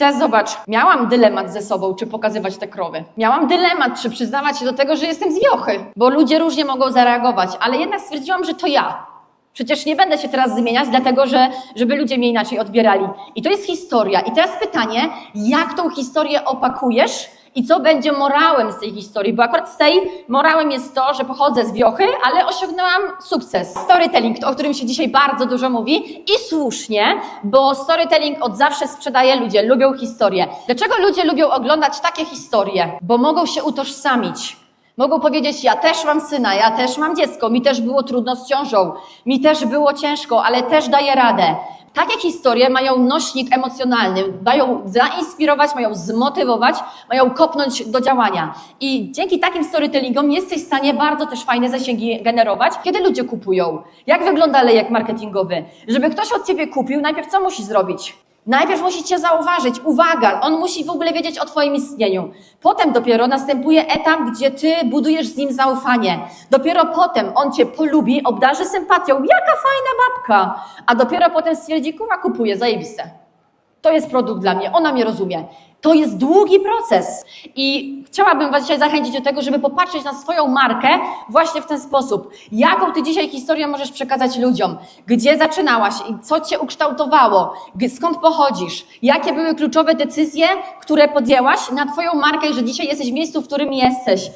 teraz zobacz, miałam dylemat ze sobą, czy pokazywać te krowy. Miałam dylemat, czy przyznawać się do tego, że jestem z wiochy, bo ludzie różnie mogą zareagować, ale jednak stwierdziłam, że to ja. Przecież nie będę się teraz zmieniać, dlatego że, żeby ludzie mnie inaczej odbierali. I to jest historia. I teraz pytanie, jak tą historię opakujesz i co będzie morałem z tej historii? Bo akurat z tej morałem jest to, że pochodzę z wiochy, ale osiągnęłam sukces. Storytelling, o którym się dzisiaj bardzo dużo mówi i słusznie, bo storytelling od zawsze sprzedaje ludzie, lubią historię. Dlaczego ludzie lubią oglądać takie historie? Bo mogą się utożsamić. Mogą powiedzieć, ja też mam syna, ja też mam dziecko, mi też było trudno z ciążą, mi też było ciężko, ale też daję radę. Takie historie mają nośnik emocjonalny, mają zainspirować, mają zmotywować, mają kopnąć do działania. I dzięki takim storytellingom jesteś w stanie bardzo też fajne zasięgi generować, kiedy ludzie kupują. Jak wygląda lejek marketingowy? Żeby ktoś od ciebie kupił, najpierw co musi zrobić? Najpierw musi Cię zauważyć. Uwaga, on musi w ogóle wiedzieć o Twoim istnieniu. Potem dopiero następuje etap, gdzie Ty budujesz z nim zaufanie. Dopiero potem on Cię polubi, obdarzy sympatią. Jaka fajna babka! A dopiero potem stwierdzi, kurwa, kupuję, zajebiste. To jest produkt dla mnie, ona mnie rozumie. To jest długi proces i chciałabym Was dzisiaj zachęcić do tego, żeby popatrzeć na swoją markę właśnie w ten sposób. Jaką Ty dzisiaj historię możesz przekazać ludziom? Gdzie zaczynałaś i co Cię ukształtowało? Skąd pochodzisz? Jakie były kluczowe decyzje, które podjęłaś na Twoją markę, że dzisiaj jesteś w miejscu, w którym jesteś?